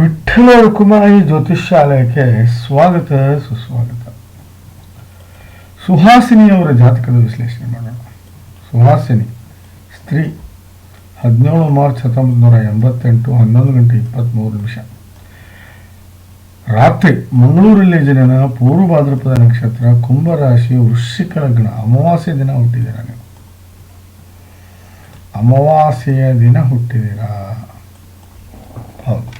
ವಿಠ್ಠಲ ರುಕುಮಾಯಿ ಜ್ಯೋತಿಷ್ಯಾಲಯಕ್ಕೆ ಸ್ವಾಗತ, ಸುಸ್ವಾಗತ. ಸುಹಾಸಿನಿಯವರ ಜಾತಕದ ವಿಶ್ಲೇಷಣೆ ಮಾಡೋಣ. ಸುಹಾಸಿನಿ, ಸ್ತ್ರೀ, ಹದಿನೇಳು ಮಾರ್ಚ್ ಹತ್ತೊಂಬತ್ತು ನೂರ ಎಂಬತ್ತೆಂಟು, ಹನ್ನೊಂದು ಗಂಟೆ ಇಪ್ಪತ್ತ್ಮೂರು ನಿಮಿಷ. ರಾತ್ರಿ, ಮಂಗಳೂರಲ್ಲಿ ಜನನ, ಪೂರ್ವ ಭಾದ್ರಪದ ನಕ್ಷತ್ರ, ಕುಂಭರಾಶಿ, ವೃಶ್ಚಿಕ ಲಗ್ನ, ಅಮಾವಾಸ್ಯ ದಿನ ಹುಟ್ಟಿದ್ದೀರಾ ನೀವು? ಅಮಾವಾಸ್ಯೆಯ ದಿನ ಹುಟ್ಟಿದ್ದೀರಾ? ಹೌದು.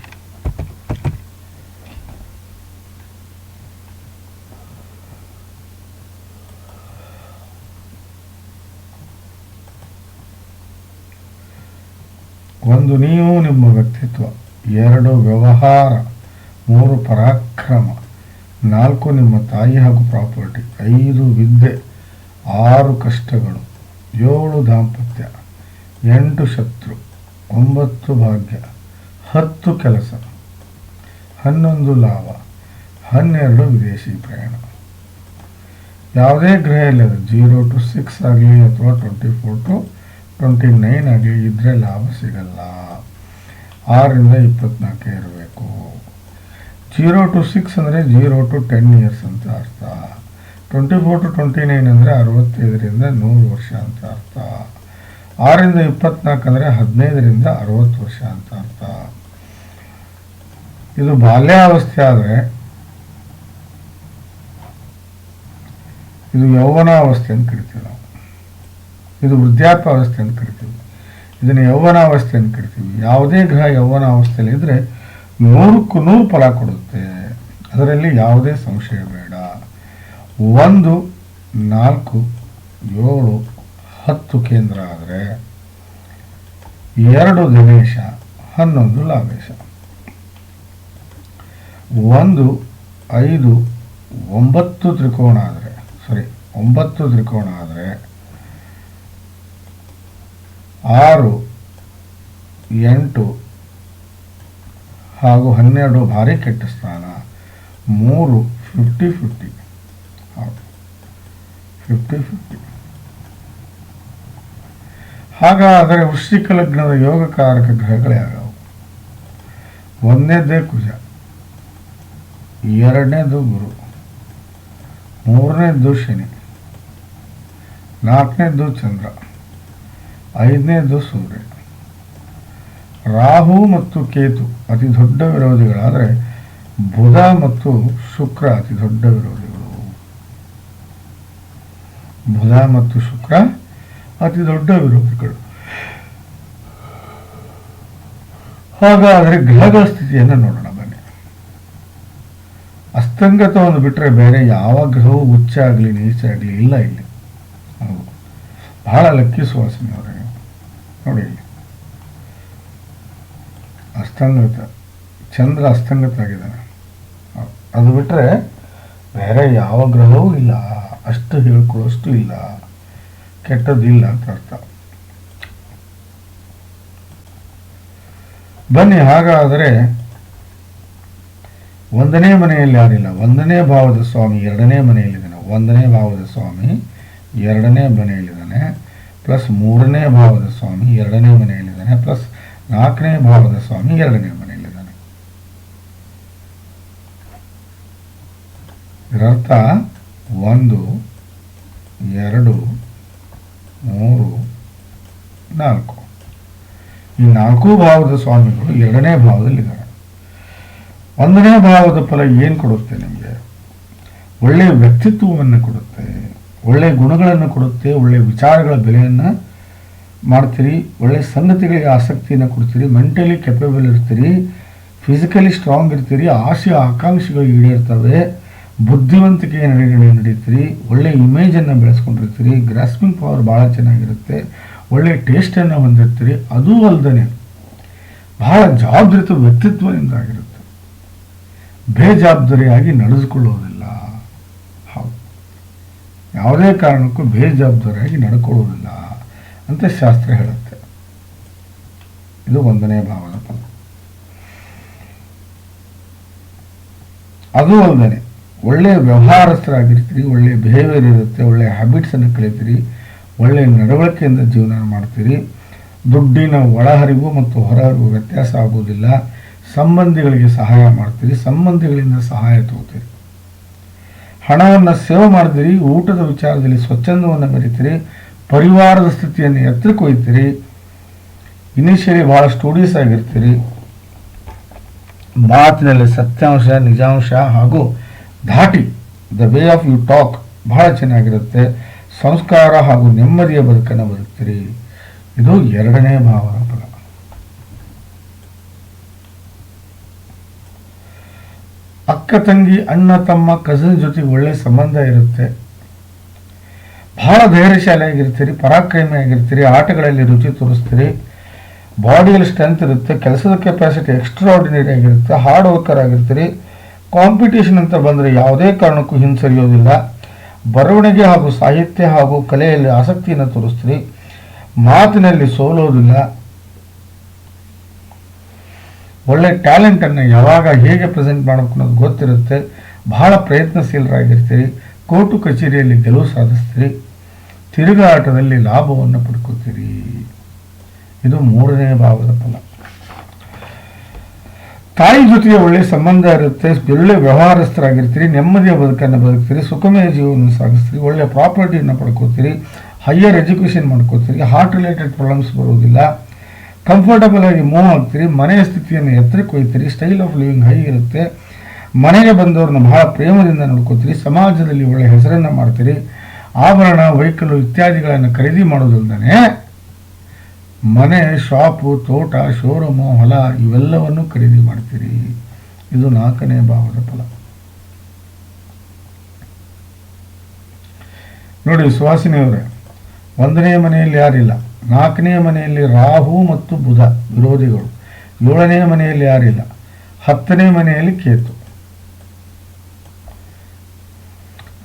ಒಂದು ನೀವು ನಿಮ್ಮ ವ್ಯಕ್ತಿತ್ವ, ಎರಡು ವ್ಯವಹಾರ, ಮೂರು ಪರಾಕ್ರಮ, ನಾಲ್ಕು ನಿಮ್ಮ ತಾಯಿ ಹಾಗೂ ಪ್ರಾಪರ್ಟಿ, ಐದು ವಿದ್ಯೆ, ಆರು ಕಷ್ಟಗಳು, ಏಳು ದಾಂಪತ್ಯ, ಎಂಟು ಶತ್ರು, ಒಂಬತ್ತು ಭಾಗ್ಯ, ಹತ್ತು ಕೆಲಸ, ಹನ್ನೊಂದು ಲಾಭ, ಹನ್ನೆರಡು ವಿದೇಶಿ ಪ್ರಯಾಣ. ಯಾವುದೇ ಗ್ರಹ ಇಲ್ಲದ ಜೀರೋ ಟು ಸಿಕ್ಸ್ ಆಗಲಿ ಅಥವಾ twenty four to twenty nine ಆಗಲಿ ಇದ್ರೆ ಲಾಭ ಸಿಗಲ್ಲ. ಆರರಿಂದ ಇಪ್ಪತ್ನಾಲ್ಕೇ ಇರಬೇಕು. ಜೀರೋ ಟು ಸಿಕ್ಸ್ ಅಂದರೆ ಜೀರೋ ಟು ಟೆನ್ ಇಯರ್ಸ್ ಅಂತ ಅರ್ಥ. Twenty four to twenty nine ಅಂದರೆ ಅರವತ್ತೈದರಿಂದ ನೂರು ವರ್ಷ ಅಂತ ಅರ್ಥ. ಆರರಿಂದ ಇಪ್ಪತ್ನಾಲ್ಕು ಅಂದರೆ ಹದಿನೈದರಿಂದ ಅರವತ್ತು ವರ್ಷ ಅಂತ ಅರ್ಥ. ಇದು ಬಾಲ್ಯಾವಸ್ಥೆ ಆದರೆ ಇದು ಯೌವನಾವಸ್ಥೆ ಅಂತ ಕರಿತೀವಿ ನಾವು. ಇದು ವೃದ್ಧಾಪ್ಯಾವಸ್ಥೆ ಅಂತ ಕರಿತೀವಿ. ಇದನ್ನು ಯೌವನಾವಸ್ಥೆ ಅಂತ ಕರಿತೀವಿ. ಯಾವುದೇ ಗ್ರಹ ಯೌವನಾವಸ್ಥೆಯಲ್ಲಿ ಇದ್ದರೆ ನೂರಕ್ಕೂ ನೂರು ಫಲ ಕೊಡುತ್ತೆ. ಅದರಲ್ಲಿ ಯಾವುದೇ ಸಂಶಯ ಬೇಡ. ಒಂದು, ನಾಲ್ಕು, ಏಳು, ಹತ್ತು ಕೇಂದ್ರ ಆದರೆ ಎರಡು ದಿನೇಶ ಹನ್ನೊಂದು ಲಾಭೇಶ ಒಂದು, ಐದು, ಒಂಬತ್ತು ತ್ರಿಕೋಣ ಆದರೆ ಸಾರಿ ಒಂಬತ್ತು ತ್ರಿಕೋಣ ಆದರೆ ಆರು, ಎಂಟು ಹಾಗೂ ಹನ್ನೆರಡು ಭಾರಿ ಕೆಟ್ಟ ಸ್ಥಾನ. ಮೂರು ಫಿಫ್ಟಿ ಫಿಫ್ಟಿ ಫಿಫ್ಟಿ ಫಿಫ್ಟಿ ಹಾಗಾದರೆ ವೃಶ್ಚಿಕ ಲಗ್ನದ ಯೋಗಕಾರಕ ಗ್ರಹಗಳು ಯಾವ್ಯಾವು ಒಂದನೇದೇ ಕುಜ, ಎರಡನೇದು ಗುರು, ಮೂರನೇದು ಶನಿ, ನಾಲ್ಕನೇದು ಚಂದ್ರ. ಐದನೇದು ಸೂರ್ಯ ರಾಹು ಮತ್ತು ಕೇತು ಅತಿ ದೊಡ್ಡ ವಿರೋಧಿಗಳಾದರೆ ಬುಧ ಮತ್ತು ಶುಕ್ರ ಅತಿ ದೊಡ್ಡ ವಿರೋಧಿಗಳು. ಬುಧ ಮತ್ತು ಶುಕ್ರ ಅತಿ ದೊಡ್ಡ ವಿರೋಧಿಗಳು. ಹಾಗಾದರೆ ಗ್ರಹಗಳ ಸ್ಥಿತಿಯನ್ನು ನೋಡೋಣ ಬನ್ನಿ. ಅಸ್ತಂಗತವನ್ನು ಬಿಟ್ಟರೆ ಬೇರೆ ಯಾವ ಗ್ರಹವೂ ಉಚ್ಚ ಆಗಲಿ ನೀಚ ಆಗಲಿ ಇಲ್ಲ. ಇಲ್ಲಿ ಬಹಳ ಲಕ್ಕಿ ಸುವಾಸನೆ ಅವರೇ ನೋಡಿ. ಅಸ್ತಂಗತ ಚಂದ್ರ ಅಸ್ತಂಗತ ಆಗಿದ್ದಾನೆ ಅದು ಬಿಟ್ಟರೆ ಬೇರೆ ಯಾವ ಗ್ರಹವೂ ಇಲ್ಲ. ಅಷ್ಟು ಹೇಳ್ಕೊಳ್ಳೋಷ್ಟು ಇಲ್ಲ. ಕೆಟ್ಟದಿಲ್ಲ ಅಂತ ಅರ್ಥ. ಬನ್ನಿ, ಹಾಗಾದರೆ ಒಂದನೇ ಮನೆಯಲ್ಲಿ ಯಾರಿಲ್ಲ? ಒಂದನೇ ಭಾವದ ಸ್ವಾಮಿ ಎರಡನೇ ಮನೆಯಲ್ಲಿದ್ದಾನೆ. ಒಂದನೇ ಭಾವದ ಸ್ವಾಮಿ ಎರಡನೇ ಮನೆಯಲ್ಲಿದ್ದಾನೆ. ಪ್ಲಸ್ ಮೂರನೇ ಭಾವದ ಸ್ವಾಮಿ ಎರಡನೇ ಮನೆಯಲ್ಲಿದ್ದಾನೆ, ಪ್ಲಸ್ ನಾಲ್ಕನೇ ಭಾವದ ಸ್ವಾಮಿ ಎರಡನೇ ಮನೆಯಲ್ಲಿದ್ದಾನೆ. ಇದರರ್ಥ ಒಂದು, ಎರಡು, ಮೂರು, ನಾಲ್ಕು. ಈ ನಾಲ್ಕು ಭಾವದ ಸ್ವಾಮಿಗಳು ಎರಡನೇ ಭಾವದಲ್ಲಿದ್ದಾರೆ. ಒಂದನೇ ಭಾವದ ಫಲ ಏನು ಕೊಡುತ್ತೆ ನಿಮಗೆ? ಒಳ್ಳೆಯ ವ್ಯಕ್ತಿತ್ವವನ್ನು ಕೊಡುತ್ತೆ. ಒಳ್ಳೆಯ ಗುಣಗಳನ್ನು ಕೊಡುತ್ತೆ ಒಳ್ಳೆಯ ವಿಚಾರಗಳ ಬೆಲೆಯನ್ನು ಮಾಡ್ತೀರಿ ಒಳ್ಳೆಯ ಸಂಗತಿಗಳಿಗೆ ಆಸಕ್ತಿಯನ್ನು ಕೊಡ್ತೀರಿ ಮೆಂಟಲಿ ಕೆಪೇಬಲ್ ಇರ್ತೀರಿ ಫಿಸಿಕಲಿ ಸ್ಟ್ರಾಂಗ್ ಇರ್ತೀರಿ ಆಸೆ ಆಕಾಂಕ್ಷೆಗಳು ಈಡೇರ್ತವೆ ಬುದ್ಧಿವಂತಿಕೆ ನಡೆಗಳು ನಡೀತೀರಿ ಒಳ್ಳೆಯ ಇಮೇಜನ್ನು ಬೆಳೆಸ್ಕೊಂಡಿರ್ತೀರಿ ಗ್ರಾಸ್ಪಿಂಗ್ ಪವರ್ ಭಾಳ ಚೆನ್ನಾಗಿರುತ್ತೆ ಒಳ್ಳೆಯ ಟೇಸ್ಟನ್ನು ಹೊಂದಿರ್ತೀರಿ, ಅದೂ ಅಲ್ಲದೆ ಬಹಳ ಜವಾಬ್ದಾರಿತ ವ್ಯಕ್ತಿತ್ವದಿಂದ ಆಗಿರುತ್ತೆ ಬೇಜವಾಬ್ದಾರಿಯಾಗಿ ನಡೆದುಕೊಳ್ಳುವುದಿಲ್ಲ ಹೌದು ಯಾವುದೇ ಕಾರಣಕ್ಕೂ ಬೇಜವಾಬ್ದಾರಿಯಾಗಿ ನಡ್ಕೊಳ್ಳೋದಿಲ್ಲ ಅಂತ ಶಾಸ್ತ್ರ ಹೇಳುತ್ತೆ. ಇದು ಒಂದನೇ ಭಾವದ ಫಲ. ಅದು ಅಲ್ಲದೆ, ಒಳ್ಳೆಯ ವ್ಯವಹಾರಸ್ಥರಾಗಿರ್ತೀರಿ, ಒಳ್ಳೆಯ ಬಿಹೇವಿಯರ್ ಇರುತ್ತೆ, ಒಳ್ಳೆಯ ಹ್ಯಾಬಿಟ್ಸನ್ನು ಕಲಿತೀರಿ, ಒಳ್ಳೆಯ ನಡವಳಿಕೆಯಿಂದ ಜೀವನ ಮಾಡ್ತೀರಿ, ದುಡ್ಡಿನ ಒಳಹರಿವು ಮತ್ತು ಹೊರಹರಿವು ವ್ಯತ್ಯಾಸ ಆಗುವುದಿಲ್ಲ, ಸಂಬಂಧಿಗಳಿಗೆ ಸಹಾಯ ಮಾಡ್ತೀರಿ, ಸಂಬಂಧಿಗಳಿಂದ ಸಹಾಯ ತಗೋತೀರಿ. ಹಣವನ್ನು ಸೇವ್ ಮಾಡಿದಿರಿ ಊಟದ ವಿಚಾರದಲ್ಲಿ ಸ್ವಚ್ಛಂದವನ್ನು ಮೆರಿತೀರಿ, ಪರಿವಾರದ ಸ್ಥಿತಿಯನ್ನು ಎತ್ತರಕ್ಕೆ ಒಯ್ತೀರಿ ಇನಿಷಿಯಲಿ ಭಾಳ ಸ್ಟೂಡಿಯಸ್ ಆಗಿರ್ತೀರಿ. ಮಾತಿನಲ್ಲಿ ಸತ್ಯಾಂಶ, ನಿಜಾಂಶ ಹಾಗೂ ಧಾಟಿ the way of you talk ಬಹಳ ಚೆನ್ನಾಗಿರುತ್ತೆ. ಸಂಸ್ಕಾರ ಹಾಗೂ ನೆಮ್ಮದಿಯ ಬದುಕನ್ನು ಬದುಕ್ತೀರಿ. ಇದು ಎರಡನೇ ಭಾವದ ಫಲ ಅಕ್ಕ ತಂಗಿ, ಅಣ್ಣ, ತಮ್ಮ ಕಸಿನ್ ಜೊತೆಗೆ ಒಳ್ಳೆ ಸಂಬಂಧ ಇರುತ್ತೆ. ಬಹಳ ಧೈರ್ಯಶಾಲಿ ಆಗಿರ್ತೀರಿ ಪರಾಕ್ರಮಿ ಆಗಿರ್ತೀರಿ ಆಟಗಳಲ್ಲಿ ರುಚಿ ತೋರಿಸ್ತೀರಿ. ಬಾಡಿಯಲ್ಲಿ ಸ್ಟ್ರೆಂತ್ ಇರುತ್ತೆ, ಕೆಲಸದ ಕೆಪಾಸಿಟಿ ಎಕ್ಸ್ಟ್ರಾರ್ಡಿನರಿ ಆಗಿರುತ್ತೆ ಹಾರ್ಡ್ ವರ್ಕರ್ ಆಗಿರ್ತೀರಿ. ಕಾಂಪಿಟೇಷನ್ ಅಂತ ಬಂದರೆ ಯಾವುದೇ ಕಾರಣಕ್ಕೂ ಹಿಂಸರಿಯೋದಿಲ್ಲ. ಬರವಣಿಗೆ ಹಾಗೂ ಸಾಹಿತ್ಯ ಹಾಗೂ ಕಲೆಯಲ್ಲಿ ಆಸಕ್ತಿಯನ್ನು ತೋರಿಸ್ತೀರಿ. ಮಾತಿನಲ್ಲಿ ಸೋಲೋದಿಲ್ಲ. ಒಳ್ಳೆ ಟ್ಯಾಲೆಂಟನ್ನು ಯಾವಾಗ ಹೇಗೆ ಪ್ರೆಸೆಂಟ್ ಮಾಡಬೇಕು ಅನ್ನೋದು ಗೊತ್ತಿರುತ್ತೆ. ಬಹಳ ಪ್ರಯತ್ನಶೀಲರಾಗಿರ್ತೀರಿ. ಕೋರ್ಟು ಕಚೇರಿಯಲ್ಲಿ ಗೆಲುವು ಸಾಧಿಸ್ತೀರಿ. ತಿರುಗಾಟದಲ್ಲಿ ಲಾಭವನ್ನು ಪಡ್ಕೋತೀರಿ. ಇದು ಮೂರನೇ ಭಾವದ ಫಲ. ತಾಯಿ ಜೊತೆಗೆ ಒಳ್ಳೆ ಸಂಬಂಧ ಇರುತ್ತೆ. ಒಳ್ಳೆ ವ್ಯವಹಾರಸ್ಥರಾಗಿರ್ತೀರಿ. ನೆಮ್ಮದಿಯ ಬದುಕನ್ನು ಬದುಕ್ತೀರಿ. ಸುಖಮಯ ಜೀವನ ಸಾಗಿಸ್ತೀರಿ. ಒಳ್ಳೆ ಪ್ರಾಪರ್ಟಿಯನ್ನು ಪಡ್ಕೋತೀರಿ. ಹೈಯರ್ ಎಜುಕೇಷನ್ ಮಾಡ್ಕೋತೀರಿ. ಹಾರ್ಟ್ ರಿಲೇಟೆಡ್ ಪ್ರಾಬ್ಲಮ್ಸ್ ಬರೋದಿಲ್ಲ ಕಂಫರ್ಟಬಲ್ ಆಗಿ ಮೂವ್ ಆಗ್ತೀರಿ, ಮನೆಯ ಸ್ಥಿತಿಯನ್ನು ಎತ್ತರಕ್ಕೆ ಒಯ್ತೀರಿ ಸ್ಟೈಲ್ ಆಫ್ ಲಿವಿಂಗ್ ಹೈ ಇರುತ್ತೆ ಮನೆಗೆ ಬಂದವ್ರನ್ನ ಬಹಳ ಪ್ರೇಮದಿಂದ ನೋಡ್ಕೋತೀರಿ, ಸಮಾಜದಲ್ಲಿ ಒಳ್ಳೆ ಹೆಸರನ್ನು ಮಾಡ್ತೀರಿ, ಆಭರಣ ವೆಹಿಕಲ್ ಇತ್ಯಾದಿಗಳನ್ನು ಖರೀದಿ ಮಾಡೋದಲ್ದೇ ಮನೆ ಶಾಪು ತೋಟ ಶೋರೂಮು ಹೊಲ ಇವೆಲ್ಲವನ್ನು ಖರೀದಿ ಮಾಡ್ತೀರಿ. ಇದು ನಾಲ್ಕನೇ ಭಾವದ ಫಲ. ನೋಡಿ, ಸುವಾಸಿನಿಯವರೇ, ಒಂದನೇ ಮನೆಯಲ್ಲಿ ಯಾರಿಲ್ಲ? ನಾಲ್ಕನೇ ಮನೆಯಲ್ಲಿ ರಾಹು ಮತ್ತು ಬುಧ, ವಿರೋಧಿಗಳು. ಏಳನೇ ಮನೆಯಲ್ಲಿ ಯಾರಿಲ್ಲ. ಹತ್ತನೇ ಮನೆಯಲ್ಲಿ ಕೇತು.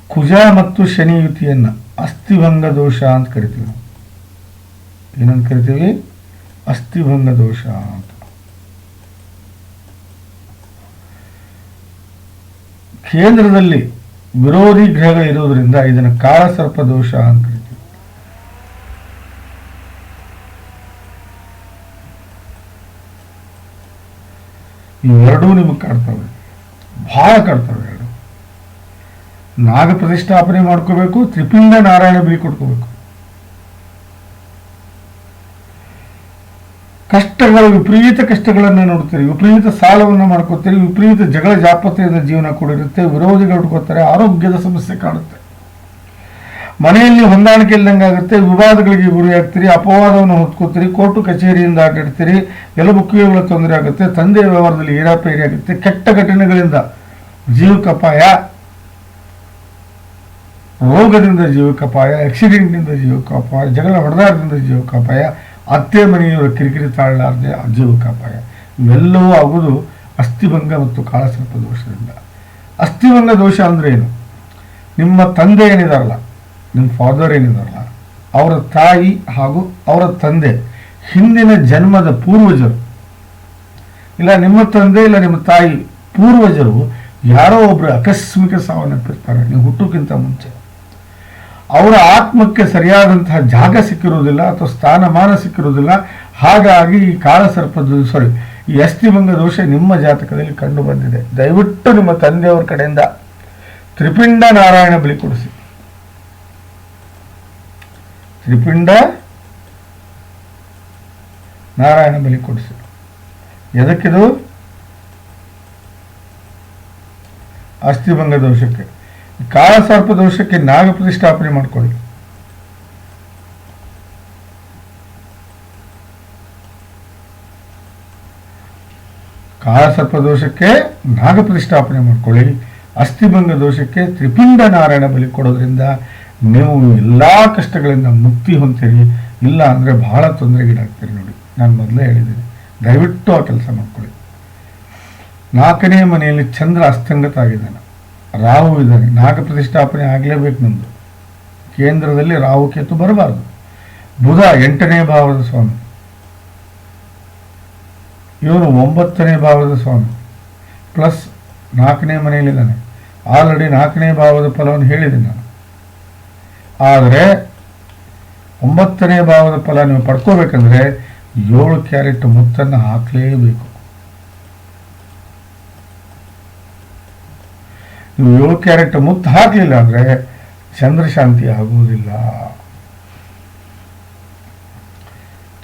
ಕುಜ ಮತ್ತು ಶನಿ ಯುತಿಯನ್ನ ಅಸ್ಥಿಭಂಗ ದೋಷ ಅಂತ ಕರಿತೀವಿ ಏನಂತ ಕರಿತೀವಿ? ಅಸ್ಥಿಭಂಗ ದೋಷ ಅಂತ. ಕೇಂದ್ರದಲ್ಲಿ ವಿರೋಧಿ ಗ್ರಹಗಳು ಇರೋದ್ರಿಂದ ಇದನ್ನು ಕಾಳಸರ್ಪ ದೋಷ ಅಂತ ಕರಿತೀವಿ ಇವೆರಡೂ ನಿಮಗೆ ಕಾಡ್ತವೆ ಭಾಳ ಕಾಡ್ತವೆ ಎರಡು. ನಾಗ ಪ್ರತಿಷ್ಠಾಪನೆ ಮಾಡ್ಕೋಬೇಕು, ತ್ರಿಪಿಂಡ ನಾರಾಯಣ ಬಲಿ ಕೊಡ್ಕೋಬೇಕು ಕಷ್ಟಗಳು, ವಿಪರೀತ ಕಷ್ಟಗಳನ್ನು ನೋಡ್ತೀರಿ, ವಿಪರೀತ ಸಾಲವನ್ನು ಮಾಡ್ಕೋತೀರಿ, ವಿಪರೀತ ಜಗಳ ಜಾಪತ್ರೆಯಿಂದ ಜೀವನ ಕೂಡಿರುತ್ತೆ, ವಿರೋಧಿಗಳು ಹುಡ್ಕೋತಾರೆ, ಆರೋಗ್ಯದ ಸಮಸ್ಯೆ ಕಾಣುತ್ತೆ ಮನೆಯಲ್ಲಿ ಹೊಂದಾಣಿಕೆ ಇಲ್ದಂಗೆ ಆಗುತ್ತೆ, ವಿವಾದಗಳಿಗೆ ಗುರಿಯಾಗ್ತೀರಿ, ಅಪವಾದವನ್ನು ಹೊತ್ಕೋತೀರಿ, ಕೋರ್ಟು ಕಚೇರಿಯಿಂದ ಆಟಾಡ್ತೀರಿ ಎಲ್ಲ ಕಿವಿಗಳ ತೊಂದರೆ ಆಗುತ್ತೆ, ತಂದೆಯ ವ್ಯವಹಾರದಲ್ಲಿ ಏರಾಪೇರಿ ಆಗುತ್ತೆ, ಕೆಟ್ಟ ಘಟನೆಗಳಿಂದ ಜೀವಕಪಾಯ ರೋಗದಿಂದ ಜೀವಕಪಾಯ ಆಕ್ಸಿಡೆಂಟ್ನಿಂದ ಜೀವಕಾಪಾಯ ಜಗಳ ಹೊಡೆದಾಟದಿಂದ ಜೀವಕಾಪಾಯ ಅತ್ತೆ ಮನೆಯವರ ಕಿರಿಕಿರಿ ತಾಳಲಾರದೆ ಜೀವಕಾಪಾಯ ಇವೆಲ್ಲವೂ ಆಗುವುದು ಅಸ್ಥಿಭಂಗ ಮತ್ತು ಕಾಳಸರ್ಪ ದೋಷದಿಂದ. ಅಸ್ಥಿಭಂಗ ದೋಷ ಅಂದ್ರೆ ಏನು? ನಿಮ್ಮ ತಂದೆ ಏನಿದಾರಲ್ಲ ನಿಮ್ಮ ಫಾದರ್ ಏನಿದಾರಲ್ಲ, ಅವರ ತಾಯಿ ಹಾಗೂ ಅವರ ತಂದೆ, ಹಿಂದಿನ ಜನ್ಮದ ಪೂರ್ವಜರು. ಇಲ್ಲ ನಿಮ್ಮ ತಂದೆ, ಇಲ್ಲ ನಿಮ್ಮ ತಾಯಿ ಪೂರ್ವಜರು ಯಾರೋ ಒಬ್ರು ಆಕಸ್ಮಿಕ ಸಾವನ್ನಪ್ಪಿರ್ತಾರೆ ನೀವು ಹುಟ್ಟೋಕ್ಕಿಂತ ಮುಂಚೆ. ಅವರ ಆತ್ಮಕ್ಕೆ ಸರಿಯಾದಂತಹ ಜಾಗ ಸಿಕ್ಕಿರುವುದಿಲ್ಲ ಅಥವಾ ಸ್ಥಾನಮಾನ ಸಿಕ್ಕಿರುವುದಿಲ್ಲ. ಹಾಗಾಗಿ ಈ ಕಾಳಸರ್ಪದ ಸಾರಿ ಈ ಅಸ್ಥಿಭಂಗ ದೋಷ ನಿಮ್ಮ ಜಾತಕದಲ್ಲಿ ಕಂಡು ಬಂದಿದೆ. ದಯವಿಟ್ಟು ನಿಮ್ಮ ತಂದೆಯವರ ಕಡೆಯಿಂದ ತ್ರಿಪಿಂಡ ನಾರಾಯಣ ಬಳಿ ಕೊಡಿಸಿ. ತ್ರಿಪಿಂಡ ನಾರಾಯಣ ಬಲಿ ಕೊಡಿಸಿ. ಎದಕ್ಕಿದು? ಅಸ್ಥಿಭಂಗ ದೋಷಕ್ಕೆ. ಕಾಳಸರ್ಪ ದೋಷಕ್ಕೆ ನಾಗ ಪ್ರತಿಷ್ಠಾಪನೆ ಮಾಡ್ಕೊಳ್ಳಿ. ಕಾಳಸರ್ಪ ದೋಷಕ್ಕೆ ನಾಗ ಪ್ರತಿಷ್ಠಾಪನೆ ಮಾಡ್ಕೊಳ್ಳಿ. ಅಸ್ಥಿಭಂಗ ದೋಷಕ್ಕೆ ತ್ರಿಪಿಂಡ ನಾರಾಯಣ ಬಲಿ ಕೊಡೋದ್ರಿಂದ ನೀವು ಎಲ್ಲ ಕಷ್ಟಗಳಿಂದ ಮುಕ್ತಿ ಹೊಂತೀರಿ ಇಲ್ಲ ಅಂದರೆ ಬಹಳ ತೊಂದರೆಗೀಡಾಗ್ತೀರಿ ನೋಡಿ. ನಾನು ಮೊದಲೇ ಹೇಳಿದ್ದೀನಿ. ದಯವಿಟ್ಟು ಆ ಕೆಲಸ ಮಾಡ್ಕೊಳ್ಳಿ. ನಾಲ್ಕನೇ ಮನೆಯಲ್ಲಿ ಚಂದ್ರ ಅಸ್ತಂಗತ ಆಗಿದ್ದಾನೆ ರಾಹು ಇದ್ದಾನೆ. ನಾಗ ಪ್ರತಿಷ್ಠಾಪನೆ ಆಗಲೇಬೇಕು ನಮ್ಮದು ಕೇಂದ್ರದಲ್ಲಿ ರಾಹು ಕೇತು ಬರಬಾರ್ದು. ಬುಧ ಎಂಟನೇ ಭಾವದ ಸ್ವಾಮಿ. ಇವನು ಒಂಬತ್ತನೇ ಭಾವದ ಸ್ವಾಮಿ. ಪ್ಲಸ್ ನಾಲ್ಕನೇ ಮನೆಯಲ್ಲಿದ್ದಾನೆ. ಆಲ್ರೆಡಿ ನಾಲ್ಕನೇ ಭಾವದ ಫಲವನ್ನು ಹೇಳಿದೆ ನಾನು. ಆದರೆ ಒಂಬತ್ತನೇ ಭಾವದ ಫಲ ನೀವು ಪಡ್ಕೋಬೇಕಂದ್ರೆ ಏಳು ಕ್ಯಾರೆಟ್ ಮುತ್ತನ್ನು ಹಾಕಲೇಬೇಕು. ನೀವು ಏಳು ಕ್ಯಾರೆಟ್ ಮುತ್ತು ಹಾಕಲಿಲ್ಲ ಅಂದರೆ ಚಂದ್ರಶಾಂತಿ ಆಗುವುದಿಲ್ಲ.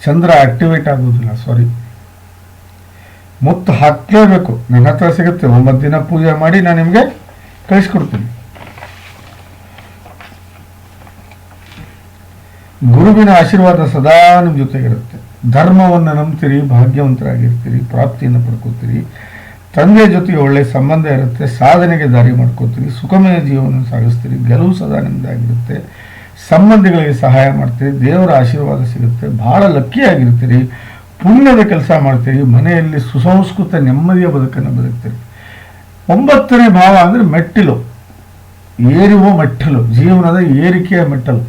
ಚಂದ್ರ ಆಕ್ಟಿವೇಟ್ ಆಗುವುದಿಲ್ಲ ಸಾರಿ ಮುತ್ತು ಹಾಕಲೇಬೇಕು. ನನ್ನ ಹತ್ರ ಸಿಗುತ್ತೆ. ಒಂಬತ್ತು ದಿನ ಪೂಜೆ ಮಾಡಿ, ನಾನು ನಿಮಗೆ ಕಳಿಸ್ಕೊಡ್ತೀನಿ. ಗುರುವಿನ ಆಶೀರ್ವಾದ ಸದಾ ನಿಮ್ಮ ಜೊತೆಗಿರುತ್ತೆ. ಧರ್ಮವನ್ನು ನಂಬ್ತೀರಿ, ಭಾಗ್ಯವಂತರಾಗಿರ್ತೀರಿ, ಪ್ರಾಪ್ತಿಯನ್ನು ಪಡ್ಕೋತೀರಿ. ತಂದೆ ಜೊತೆಗೆ ಒಳ್ಳೆಯ ಸಂಬಂಧ ಇರುತ್ತೆ, ಸಾಧನೆಗೆ ದಾರಿ ಮಾಡ್ಕೋತೀರಿ, ಸುಖಮಯ ಜೀವನ ಸಾಗಿಸ್ತೀರಿ, ಗೆಲುವು ಸದಾ ನಿಮ್ಮದಾಗಿರುತ್ತೆ ಸಂಬಂಧಿಗಳಿಗೆ ಸಹಾಯ ಮಾಡ್ತೀರಿ, ದೇವರ ಆಶೀರ್ವಾದ ಸಿಗುತ್ತೆ, ಬಹಳ ಲಕ್ಕಿಯಾಗಿರ್ತೀರಿ. ಪುಣ್ಯದ ಕೆಲಸ ಮಾಡ್ತೀರಿ, ಮನೆಯಲ್ಲಿ ಸುಸಂಸ್ಕೃತ ನೆಮ್ಮದಿಯ ಬದುಕನ್ನು ಬದುಕ್ತೀರಿ. ಒಂಬತ್ತನೇ ಭಾವ ಅಂದರೆ ಮೆಟ್ಟಿಲು. ಏರಿವೋ ಮೆಟ್ಟಲು, ಜೀವನದ ಏರಿಕೆಯ ಮೆಟ್ಟಲು.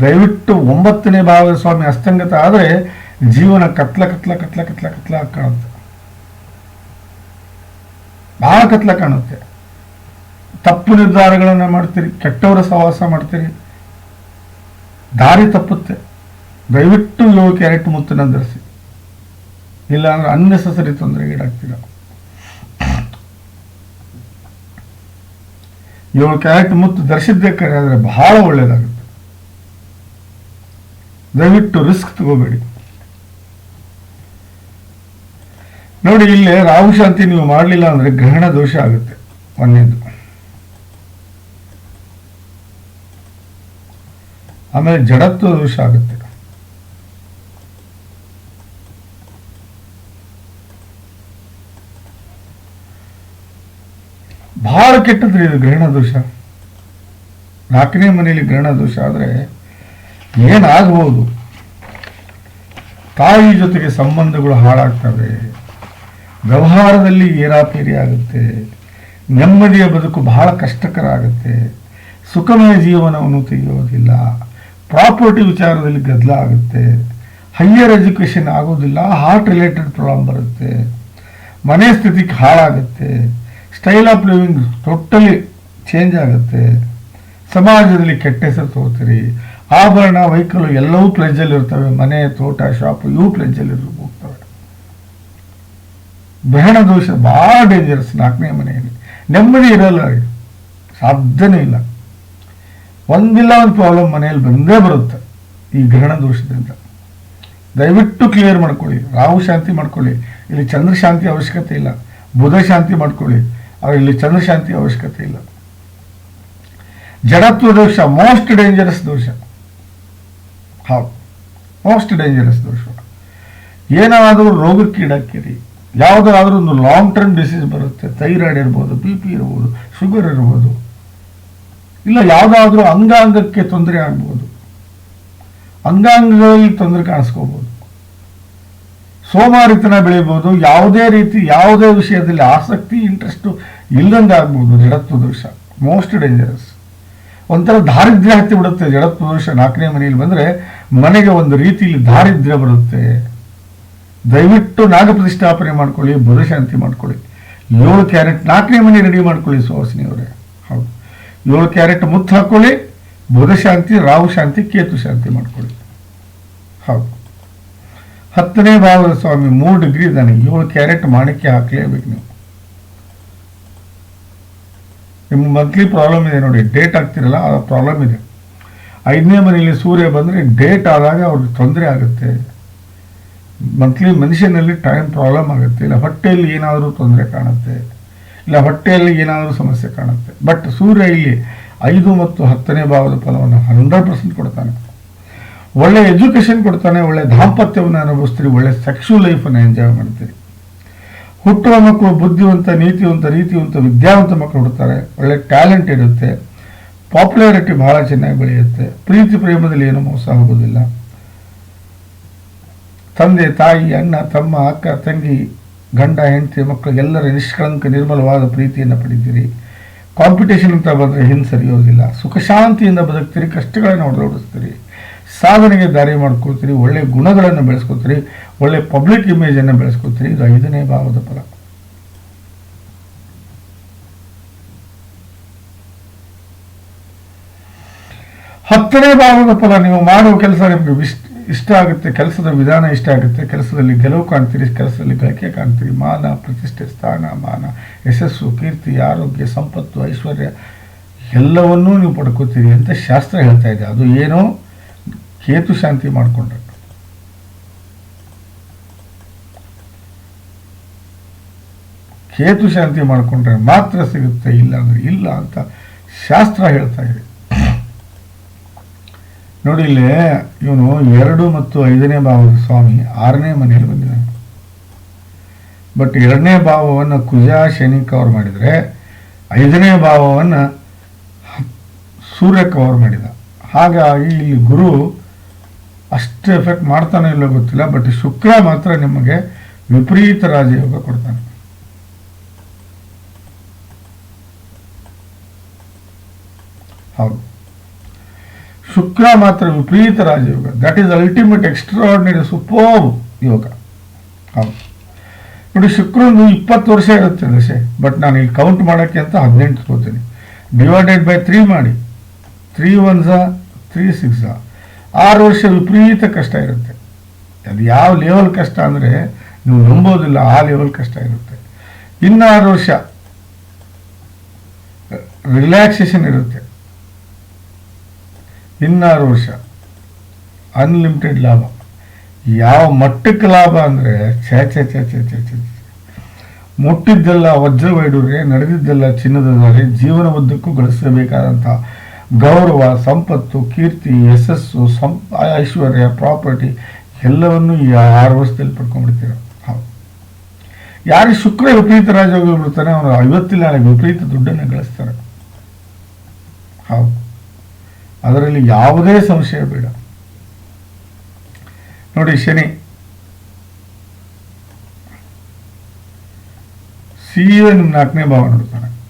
ದಯವಿಟ್ಟು ಒಂಬತ್ತನೇ ಭಾವದ ಸ್ವಾಮಿ ಅಸ್ತಂಗತ ಆದರೆ ಜೀವನ ಕತ್ಲ ಕತ್ಲ ಕತ್ಲ ಕತ್ಲ ಕತ್ಲ ಕಾಣುತ್ತೆ. ಬಹಳ ಕತ್ಲ ಕಾಣುತ್ತೆ. ತಪ್ಪು ನಿರ್ಧಾರಗಳನ್ನು ಮಾಡ್ತೀರಿ, ಕೆಟ್ಟವರ ಸಹವಾಸ ಮಾಡ್ತೀರಿ. ದಾರಿ ತಪ್ಪುತ್ತೆ. ದಯವಿಟ್ಟು ಏಳು ಕ್ಯಾರೆಟ್ ಮುತ್ತನ್ನು ಧರಿಸಿ ಇಲ್ಲ ಅಂದ್ರೆ ಅನ್ನೆಸಸರಿ ತೊಂದರೆ ಈಡಾಗ್ತೀರ? ಏಳು ಕ್ಯಾರೆಟ್ ಮುತ್ತು ಧರಿಸಿದ್ದೇ ಕರೆ ಆದರೆ ಬಹಳ ಒಳ್ಳೆಯದಾಗುತ್ತೆ ದಯವಿಟ್ಟು ರಿಸ್ಕ್ ತಗೋಬೇಡಿ. ನೋಡಿ, ಇಲ್ಲಿ ರಾಹು ಶಾಂತಿ ನೀವು ಮಾಡಲಿಲ್ಲ ಅಂದ್ರೆ ಗ್ರಹಣ ದೋಷ ಆಗುತ್ತೆ. ಒಂದೇದು. ಆಮೇಲೆ ಜಡತ್ವ ದೋಷ ಆಗುತ್ತೆ. ಬಹಳ ಕೆಟ್ಟದ್ರಿ ಇದು ಗ್ರಹಣ ದೋಷ. ನಾಲ್ಕನೇ ಮನೆಯಲ್ಲಿ ಗ್ರಹಣ ದೋಷ ಆದರೆ ಏನಾಗಬಹುದು ತಾಯಿ ಜೊತೆಗೆ ಸಂಬಂಧಗಳು ಹಾಳಾಗ್ತವೆ. ವ್ಯವಹಾರದಲ್ಲಿ ಏರಾಪೇರಿ ಆಗುತ್ತೆ. ನೆಮ್ಮದಿಯ ಬದುಕು ಬಹಳ ಕಷ್ಟಕರ ಆಗುತ್ತೆ ಸುಖಮಯ ಜೀವನವನ್ನು ತೆಗೆಯೋದಿಲ್ಲ. ಪ್ರಾಪರ್ಟಿ ವಿಚಾರದಲ್ಲಿ ಗದ್ದಲ ಆಗುತ್ತೆ. ಹೈಯರ್ ಎಜುಕೇಷನ್ ಆಗೋದಿಲ್ಲ ಹಾರ್ಟ್ ರಿಲೇಟೆಡ್ ಪ್ರಾಬ್ಲಮ್ ಬರುತ್ತೆ. ಮನೆ ಸ್ಥಿತಿ ಹಾಳಾಗುತ್ತೆ. Style of living totally change ಆಗುತ್ತೆ. ಸಮಾಜದಲ್ಲಿ ಕೆಟ್ಟ ಹೆಸರು ತಗೋತೀರಿ ಆಭರಣ ವೆಹಿಕಲ್ ಎಲ್ಲವೂ ಇರ್ತವೆ ಮನೆ, ತೋಟ ಶಾಪ್ ಇವು ಪ್ಲೆಜ್ಜಲ್ಲಿ ಹೋಗ್ತವೆ. ಗ್ರಹಣ ದೋಷ ಭಾಳ ಡೇಂಜರಸ್ ನಾಲ್ಕನೇ ಮನೆಯಲ್ಲಿ. ನೆಮ್ಮದಿ ಇರಲ್ಲ ಸಾಧ್ಯನೇ ಇಲ್ಲ. ಒಂದಿಲ್ಲ ಒಂದು ಪ್ರಾಬ್ಲಮ್ ಮನೆಯಲ್ಲಿ ಬಂದೇ ಬರುತ್ತೆ ಈ ಗ್ರಹಣ ದೋಷದಿಂದ. ದಯವಿಟ್ಟು ಕ್ಲಿಯರ್ ಮಾಡ್ಕೊಳ್ಳಿ. ರಾಹು ಶಾಂತಿ ಮಾಡ್ಕೊಳ್ಳಿ. ಇಲ್ಲಿ ಚಂದ್ರ ಶಾಂತಿ ಅವಶ್ಯಕತೆ ಇಲ್ಲ. ಬುಧ ಶಾಂತಿ ಮಾಡ್ಕೊಳ್ಳಿ. ಆದರೆ ಇಲ್ಲಿ ಚಂದ್ರ ಶಾಂತಿ ಅವಶ್ಯಕತೆ ಇಲ್ಲ. ಜಡತ್ವ ದೋಷ ಮೋಸ್ಟ್ ಡೇಂಜರಸ್ ದೋಷ. ಹೌದು ಮೋಸ್ಟ್ ಡೇಂಜರಸ್ ದೋಷ. ಏನಾದರೂ ರೋಗಕ್ಕೀಡಕ್ಕಿರಿ ಯಾವುದಾದ್ರೂ ಒಂದು ಲಾಂಗ್ ಟರ್ಮ್ ಡಿಸೀಸ್ ಬರುತ್ತೆ. ಥೈರಾಯ್ಡ್ ಇರ್ಬೋದು ಬಿ ಪಿ ಇರ್ಬೋದು ಶುಗರ್ ಇರ್ಬೋದು. ಇಲ್ಲ ಯಾವುದಾದ್ರೂ ಅಂಗಾಂಗಕ್ಕೆ ತೊಂದರೆ ಆಗ್ಬೋದು. ಅಂಗಾಂಗಗಳಲ್ಲಿ ತೊಂದರೆ ಕಾಣಿಸ್ಕೋಬೋದು. ಸೋಮಾರಿತನ ಬೆಳಿಬೋದು. ಯಾವುದೇ ರೀತಿ, ಯಾವುದೇ ವಿಷಯದಲ್ಲಿ ಆಸಕ್ತಿ ಇಂಟ್ರೆಸ್ಟು ಇಲ್ಲದಂಗೆ ಆಗ್ಬೋದು. ಜಡತ್ವ ದೋಷ. ಮೋಸ್ಟ್ ಡೇಂಜರಸ್ ಒಂಥರ ದಾರಿದ್ರ್ಯ ಹತ್ತಿ ಬಿಡುತ್ತೆ ಜಡತ್ವ ದೋಷ ನಾಲ್ಕನೇ ಮನೆಯಲ್ಲಿ ಬಂದರೆ ಮನೆಗೆ ಒಂದು ರೀತಿಯಲ್ಲಿ ದಾರಿದ್ರ್ಯ ಬರುತ್ತೆ. ದಯವಿಟ್ಟು ನಾಗ ಪ್ರತಿಷ್ಠಾಪನೆ ಮಾಡ್ಕೊಳ್ಳಿ ಬುಧಶಾಂತಿ ಮಾಡ್ಕೊಳ್ಳಿ. ಏಳು ಕ್ಯಾರೆಟ್ ನಾಲ್ಕನೇ ಮನೆ ರೆಡಿ ಮಾಡ್ಕೊಳ್ಳಿ ಸುವಾಸಿನಿಯವರೇ. ಹೌದು. ಏಳು ಕ್ಯಾರೆಟ್ ಮುತ್ತು ಹಾಕೊಳ್ಳಿ ಬುಧಶಾಂತಿ ರಾಹು ಶಾಂತಿ, ಕೇತು ಶಾಂತಿ ಮಾಡ್ಕೊಳ್ಳಿ. ಹೌದು. ಹತ್ತನೇ ಭಾವದ ಸ್ವಾಮಿ, ಮೂರು ಡಿಗ್ರಿ ಇದ್ದಾನೆ. ಏಳು ಕ್ಯಾರೆಟ್ ಮಾಣಿಕ್ಯ ಹಾಕಲೇಬೇಕು ನೀವು. ನಿಮ್ಮ ಮಂತ್ಲಿ ಪ್ರಾಬ್ಲಮ್ ಇದೆ ನೋಡಿ. ಡೇಟ್ ಆಗ್ತಿರಲ್ಲ ಆ ಪ್ರಾಬ್ಲಮ್ ಇದೆ. ಐದನೇ ಮನೆಯಲ್ಲಿ ಸೂರ್ಯ ಬಂದರೆ ಡೇಟ್ ಆದಾಗ ಅವ್ರಿಗೆ ತೊಂದರೆ ಆಗುತ್ತೆ. ಮಂತ್ಲಿ ಮನುಷ್ಯನಲ್ಲಿ ಟೈಮ್ ಪ್ರಾಬ್ಲಮ್ ಆಗುತ್ತೆ. ಇಲ್ಲ, ಹೊಟ್ಟೆಯಲ್ಲಿ ಏನಾದರೂ ತೊಂದರೆ ಕಾಣುತ್ತೆ. ಇಲ್ಲ, ಹೊಟ್ಟೆಯಲ್ಲಿ ಏನಾದರೂ ಸಮಸ್ಯೆ ಕಾಣುತ್ತೆ. ಬಟ್ ಸೂರ್ಯ ಇಲ್ಲಿ ಐದು ಮತ್ತು ಹತ್ತನೇ ಭಾವದ ಫಲವನ್ನು ಹಂಡ್ರೆಡ್ ಪರ್ಸೆಂಟ್ ಕೊಡ್ತಾನೆ. ಒಳ್ಳೆ ಎಜುಕೇಶನ್ ಕೊಡ್ತಾನೆ, ಒಳ್ಳೆ ದಾಂಪತ್ಯವನ್ನು ಅನುಭವಿಸ್ತೀರಿ, ಒಳ್ಳೆ ಸೆಕ್ಷುವಲ್ ಲೈಫನ್ನು ಎಂಜಾಯ್ ಮಾಡ್ತೀರಿ. ಹುಟ್ಟುವ ಮಕ್ಕಳು ಬುದ್ಧಿವಂತ, ನೀತಿವಂತ, ರೀತಿವಂತ, ವಿದ್ಯಾವಂತ ಮಕ್ಕಳು ಹುಡ್ತಾರೆ. ಒಳ್ಳೆ ಟ್ಯಾಲೆಂಟ್ ಇರುತ್ತೆ. ಪಾಪ್ಯುಲಾರಿಟಿ ಬಹಳ ಚೆನ್ನಾಗಿ ಬೆಳೆಯುತ್ತೆ. ಪ್ರೀತಿ ಪ್ರೇಮದಲ್ಲಿ ಏನು ಮೋಸ ಆಗೋದಿಲ್ಲ ತಂದೆ, ತಾಯಿ, ಅಣ್ಣ, ತಮ್ಮ, ಅಕ್ಕ, ತಂಗಿ, ಗಂಡ, ಹೆಂಡತಿ, ಮಕ್ಕಳು, ಎಲ್ಲರ ನಿಷ್ಕಳಂಕ, ನಿರ್ಮಲವಾದ ಪ್ರೀತಿಯನ್ನು ಪಡಿತೀರಿ ಕಾಂಪಿಟೇಷನ್ ಅಂತ ಬಂದರೆ ಹಿಂದೆ ಸರಿಯೋದಿಲ್ಲ. ಸುಖ ಶಾಂತಿಯಿಂದ ಬದುಕ್ತೀರಿ, ಕಷ್ಟಗಳನ್ನು ಹೊಡೆದೋಡಿಸ್ತೀರಿ. ಸಾಧನೆಗೆ ದಾರಿ ಮಾಡ್ಕೋತೀರಿ ಒಳ್ಳೆ ಗುಣಗಳನ್ನು ಬೆಳೆಸ್ಕೊತೀರಿ ಒಳ್ಳೆ ಪಬ್ಲಿಕ್ ಇಮೇಜನ್ನು ಬೆಳೆಸ್ಕೊತೀರಿ ಇದು ಐದನೇ ಭಾವದ ಫಲ. ಹತ್ತನೇ ಭಾಗದ ಫಲ ನೀವು ಮಾಡುವ ಕೆಲಸ ನಿಮಗೆ ಇಷ್ಟ ಆಗುತ್ತೆ, ಕೆಲಸದ ವಿಧಾನ ಇಷ್ಟ ಆಗುತ್ತೆ, ಕೆಲಸದಲ್ಲಿ ಗೆಲುವು ಕಾಣ್ತೀರಿ, ಕೆಲಸದಲ್ಲಿ ಗಳಿಕೆ ಕಾಣ್ತೀರಿ. ಮಾನ, ಪ್ರತಿಷ್ಠೆ, ಸ್ಥಾನ, ಮಾನ, ಯಶಸ್ಸು, ಕೀರ್ತಿ, ಆರೋಗ್ಯ, ಸಂಪತ್ತು, ಐಶ್ವರ್ಯ, ಎಲ್ಲವನ್ನೂ ನೀವು ಪಡ್ಕೋತೀರಿ ಅಂತ ಶಾಸ್ತ್ರ ಹೇಳ್ತಾ ಇದೆ. ಅದು ಏನೋ ಕೇತು ಶಾಂತಿ ಮಾಡಿಕೊಂಡ್ರೆ. ಕೇತು ಶಾಂತಿ ಮಾಡಿಕೊಂಡ್ರೆ ಮಾತ್ರ ಸಿಗುತ್ತೆ, ಇಲ್ಲ ಅಂದರೆ ಇಲ್ಲ ಅಂತ ಶಾಸ್ತ್ರ ಹೇಳ್ತಾ ಇದೆ. ನೋಡಿ ಇಲ್ಲಿ ಇವನು ಎರಡು ಮತ್ತು ಐದನೇ ಭಾವದ ಸ್ವಾಮಿ, ಆರನೇ ಮನೆಯಲ್ಲಿ ಬಂದಿದ್ದಾನೆ. ಬಟ್ ಎರಡನೇ ಭಾವವನ್ನು ಕುಜ ಶನಿ ಕವರ್ ಮಾಡಿದರೆ, ಐದನೇ ಭಾವವನ್ನು ಸೂರ್ಯ ಕವರ್ ಮಾಡಿದ. ಹಾಗಾಗಿ ಇಲ್ಲಿ ಗುರು ಅಷ್ಟು ಎಫೆಕ್ಟ್ ಮಾಡ್ತಾನೆ ಇಲ್ಲೋ ಗೊತ್ತಿಲ್ಲ ಬಟ್ ಶುಕ್ರ ಮಾತ್ರ ನಿಮಗೆ ವಿಪರೀತ ರಾಜಯೋಗ ಕೊಡ್ತಾನೆ. ಹೌದು. ಶುಕ್ರ ಮಾತ್ರ ವಿಪರೀತ ರಾಜಯೋಗ that is ultimate extraordinary super ಯೋಗ. ಹೌದು. ನೋಡಿ, ಶುಕ್ರನು ಇಪ್ಪತ್ತು ವರ್ಷ ಇರುತ್ತೆ ದಶೆ. ಬಟ್ ನಾನು ಇಲ್ಲಿ ಕೌಂಟ್ ಮಾಡೋಕ್ಕೆ ಅಂತ ಹದಿನೆಂಟು ತಗೋತೀನಿ. ಡಿವೈಡೆಡ್ ಬೈ ತ್ರೀ ಮಾಡಿ. ತ್ರೀ ಒನ್ ಝಾ ತ್ರೀ ಸಿಕ್ಸ್ ಆರು ವರ್ಷ ವಿಪರೀತ ಕಷ್ಟ ಇರುತ್ತೆ. ಅದು ಯಾವ ಲೆವೆಲ್ ಕಷ್ಟ ಅಂದರೆ ನೀವು ನಂಬೋದಿಲ್ಲ, ಆ ಲೆವೆಲ್ ಕಷ್ಟ ಇರುತ್ತೆ. ಇನ್ನು ಆರು ವರ್ಷ ರಿಲ್ಯಾಕ್ಸೇಷನ್ ಇರುತ್ತೆ. ಇನ್ನಾರು ವರ್ಷ ಅನ್ಲಿಮಿಟೆಡ್ ಲಾಭ. ಯಾವ ಮಟ್ಟಕ್ಕೆ ಲಾಭ ಅಂದರೆ ಛೇ ಛೇ ಛೇ ಛೇ ಛೇ ಛೇ ಮುಟ್ಟಿದ್ದೆಲ್ಲ ವಜ್ರ ವೈಡೂರ್ಯ ನಡೆದಿದ್ದೆಲ್ಲ ಚಿನ್ನದ ದಾರಿ ಜೀವನ ಉದ್ದಕ್ಕೂ ಗಳಿಸಬೇಕಾದಂಥ ಗೌರವ, ಸಂಪತ್ತು, ಕೀರ್ತಿ, ಯಶಸ್ಸು, ಸಂ, ಐಶ್ವರ್ಯ, ಪ್ರಾಪರ್ಟಿ ಎಲ್ಲವನ್ನು ಈ ಆರು ವರ್ಷದಲ್ಲಿ ಪಡ್ಕೊಂಡ್ಬಿಡ್ತೀರ ಯಾರು ಶುಕ್ರ ವಿಪರೀತ ರಾಜಯೋಗ ಬಿಡ್ತಾನೆ ಅವನು ಐವತ್ತಿಲ್ಲ ವಿಪರೀತ ದುಡ್ಡನ್ನು ಗಳಿಸ್ತಾರೆ. ಹೌದು. ಅದರಲ್ಲಿ ಯಾವುದೇ ಸಂಶಯ ಬೇಡ. ನೋಡಿ ಶನಿ ಸೀದ ನಿಮ್ಮ ನಾಲ್ಕನೇ ಭಾವ ನೋಡ್ತಾನೆ.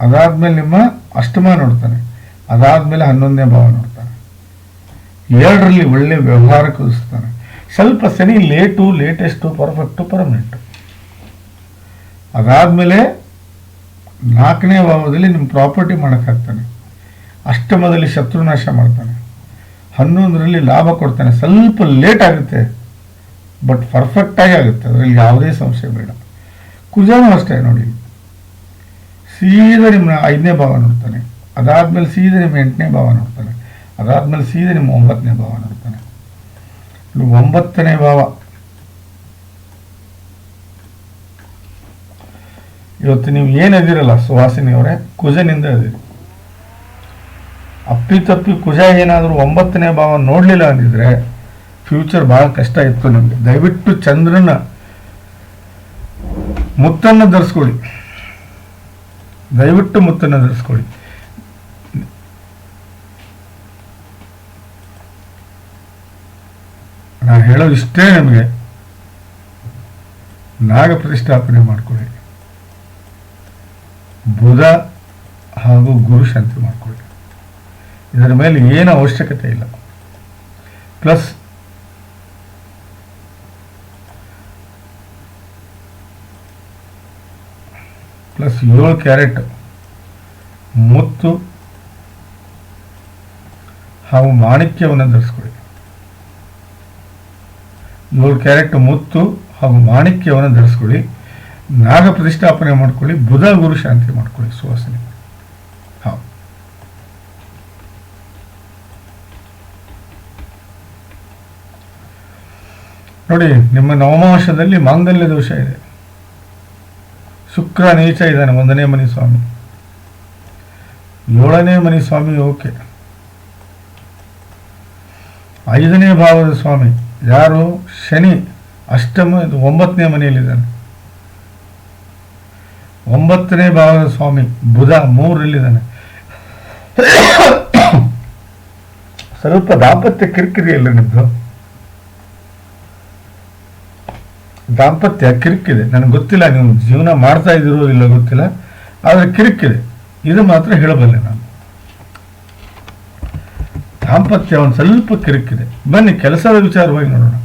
ಅದಾದ್ಮೇಲೆ ನಿಮ್ಮ ಅಷ್ಟಮ ನೋಡ್ತಾನೆ. ಅದಾದ್ಮೇಲೆ ಹನ್ನೊಂದನೇ ಭಾವ ನೋಡ್ತಾನೆ. ಎರಡರಲ್ಲಿ ಒಳ್ಳೆ ವ್ಯವಹಾರ ಕಲಿಸ್ತಾನೆ. ಸ್ವಲ್ಪ Shani late latest perfect permanent ಅದಾದ್ಮೇಲೆ ನಾಲ್ಕನೇ ಭಾವದಲ್ಲಿ ನಿಮ್ಮ ಪ್ರಾಪರ್ಟಿ ಮಾಡೋಕ್ಕಾಗ್ತಾನೆ. ಅಷ್ಟಮದಲ್ಲಿ ಶತ್ರುನಾಶ ಮಾಡ್ತಾನೆ. ಹನ್ನೊಂದರಲ್ಲಿ ಲಾಭ ಕೊಡ್ತಾನೆ. ಸ್ವಲ್ಪ ಲೇಟ್ ಆಗುತ್ತೆ ಬಟ್ ಪರ್ಫೆಕ್ಟಾಗಿ ಆಗುತ್ತೆ. ಅದರಲ್ಲಿ ಯಾವುದೇ ಸಂಶಯ ಬೇಡ. ಕುಜಾನು ಅಷ್ಟೇ ನೋಡಿ. ಸೀದಾ ನಿಮ್ಮ ಐದನೇ ಭಾವ ನೋಡ್ತಾನೆ. ಅದಾದಮೇಲೆ ಸೀದಾ ನಿಮ್ಮ ಎಂಟನೇ ಭಾವ ನೋಡ್ತಾನೆ. ಅದಾದ್ಮೇಲೆ ಸೀದಾ ನಿಮ್ಮ ಒಂಬತ್ತನೇ ಭಾವ ನೋಡ್ತಾನೆ. ಒಂಬತ್ತನೇ ಭಾವ. ಇವತ್ತು ನೀವು ಏನದಿರಲ್ಲ ಸುವಾಸಿನಿಯವರೇ, ಕುಜನಿಂದ ಅದಿರಿ ಅಪ್ಪಿತಪ್ಪಿ ಕುಜ ಏನಾದರೂ ಒಂಬತ್ತನೇ ಭಾವ ನೋಡಲಿಲ್ಲ ಅಂದಿದ್ರೆ ಫ್ಯೂಚರ್ ಭಾಳ ಕಷ್ಟ ಇತ್ತು ನಮಗೆ. ದಯವಿಟ್ಟು ಚಂದ್ರನ ಮುತ್ತನ್ನು ಧರಿಸ್ಕೊಳ್ಳಿ. ದಯವಿಟ್ಟು ಮುತ್ತನ್ನು ಧರಿಸ್ಕೊಳ್ಳಿ. ನಾನು ಹೇಳೋದು ಇಷ್ಟೇ ನಿಮಗೆ. ನಾಗ ಪ್ರತಿಷ್ಠಾಪನೆ ಮಾಡಿಕೊಳ್ಳಿ. ಬುಧ ಹಾಗೂ ಗುರು ಶಾಂತಿ ಮಾಡ್ಕೊಳ್ಳಿ. ಇದರ ಮೇಲೆ ಏನು ಅವಶ್ಯಕತೆ ಇಲ್ಲ. ಪ್ಲಸ್ ಪ್ಲಸ್ ಏಳು ಕ್ಯಾರೆಟ್ ಮುತ್ತು ಹಾಗೂ ಮಾಣಿಕ್ಯವನ್ನು ಧರಿಸ್ಕೊಳ್ಳಿ. ಏಳು ಕ್ಯಾರೆಟ್ ಮುತ್ತು ಹಾಗೂ ಮಾಣಿಕ್ಯವನ್ನು ಧರಿಸ್ಕೊಳ್ಳಿ. ನಾಗ ಪ್ರತಿಷ್ಠಾಪನೆ ಮಾಡ್ಕೊಳ್ಳಿ. ಬುಧ ಗುರು ಶಾಂತಿ ಮಾಡ್ಕೊಳ್ಳಿ. ಸುವಾಸನೆ ಹೌದು ನೋಡಿ, ನಿಮ್ಮ ನವಮಾಂಶದಲ್ಲಿ ಮಾಂಗಲ್ಯ ದೋಷ ಇದೆ. ಶುಕ್ರ ನೀಚ ಇದ್ದಾನೆ ಒಂದನೇ ಮನಿ ಸ್ವಾಮಿ ಏಳನೇ ಮನಿ ಸ್ವಾಮಿ ಓಕೆ. ಐದನೇ ಭಾವದ ಸ್ವಾಮಿ, ಯಾರು? ಶನಿ. ಅಷ್ಟಮ, ಇದು ಒಂಬತ್ತನೇ ಮನೆಯಲ್ಲಿದ್ದಾನೆ. ಒಂಬತ್ತನೇ ಭಾವದ ಸ್ವಾಮಿ, ಬುಧ ಮೂರರಲ್ಲಿದ್ದಾನೆ. ಸ್ವಲ್ಪ ದಾಂಪತ್ಯ ಕಿರಿಕಿರಿಯಲ್ಲ ನಿಮ್ದು. ದಾಂಪತ್ಯ ಕಿರಿಕಿದೆ ನನಗೆ ಗೊತ್ತಿಲ್ಲ ನೀವು ಜೀವನ ಮಾಡ್ತಾ ಇದ್ದೀರೋ ಇಲ್ಲ ಗೊತ್ತಿಲ್ಲ, ಆದರೆ ಕಿರಿಕಿದೆ ಇದು ಮಾತ್ರ ಹೇಳಬಲ್ಲೆ ನಾನು. ದಾಂಪತ್ಯ ಒಂದು ಸ್ವಲ್ಪ ಕಿರಿಕಿದೆ ಬನ್ನಿ, ಕೆಲಸದ ವಿಚಾರವಾಗಿ ನೋಡೋಣ.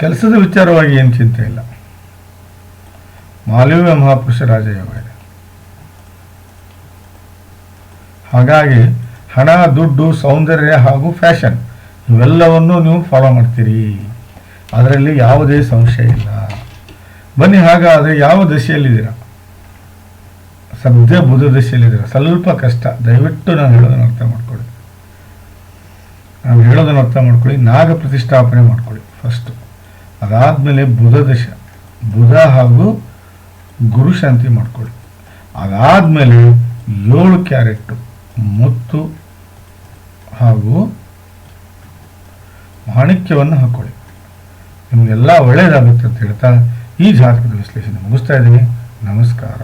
ಕೆಲಸದ ವಿಚಾರವಾಗಿ ಏನು ಚಿಂತೆ ಇಲ್ಲ. ಮಾಲವ್ಯ ಮಹಾಪುರುಷ ರಾಜಯೋಗ ಹಾಗಾಗಿ ಹಣ, ದುಡ್ಡು, ಸೌಂದರ್ಯ ಹಾಗೂ ಫ್ಯಾಷನ್ ಇವೆಲ್ಲವನ್ನು ನೀವು ಫಾಲೋ ಮಾಡ್ತೀರಿ. ಅದರಲ್ಲಿ ಯಾವುದೇ ಸಂಶಯ ಇಲ್ಲ. ಬನ್ನಿ ಹಾಗಾದರೆ ಯಾವ ದಶೆಯಲ್ಲಿದ್ದೀರಾ? ಸದ್ಯ ಬುಧ ದಶೆಯಲ್ಲಿದ್ದೀರಾ? ಸ್ವಲ್ಪ ಕಷ್ಟ. ದಯವಿಟ್ಟು ನಾನು ಹೇಳೋದನ್ನು ಅರ್ಥ ಮಾಡ್ಕೊಳ್ಳಿ. ನಾನು ಹೇಳೋದನ್ನು ಅರ್ಥ ಮಾಡ್ಕೊಳ್ಳಿ. ನಾಗ ಪ್ರತಿಷ್ಠಾಪನೆ ಮಾಡ್ಕೊಳ್ಳಿ ಫಸ್ಟು ಅದಾದಮೇಲೆ ಬುಧ ದಶ. ಬುಧ ಹಾಗೂ ಗುರು ಶಾಂತಿ ಮಾಡ್ಕೊಳ್ಳಿ. ಅದಾದಮೇಲೆ ಏಳು ಕ್ಯಾರೆಟ್ಟು, ಮುತ್ತು ಹಾಗೂ ಮಾಣಿಕ್ಯವನ್ನು ಹಾಕ್ಕೊಳ್ಳಿ ನಿಮಗೆಲ್ಲ ಒಳ್ಳೆಯದಾಗುತ್ತೆ ಅಂತ ಹೇಳ್ತಾ ಈ ಜಾತಕದ ವಿಶ್ಲೇಷಣೆ ಮುಗಿಸ್ತಾ ಇದ್ದೀನಿ ನಮಸ್ಕಾರ.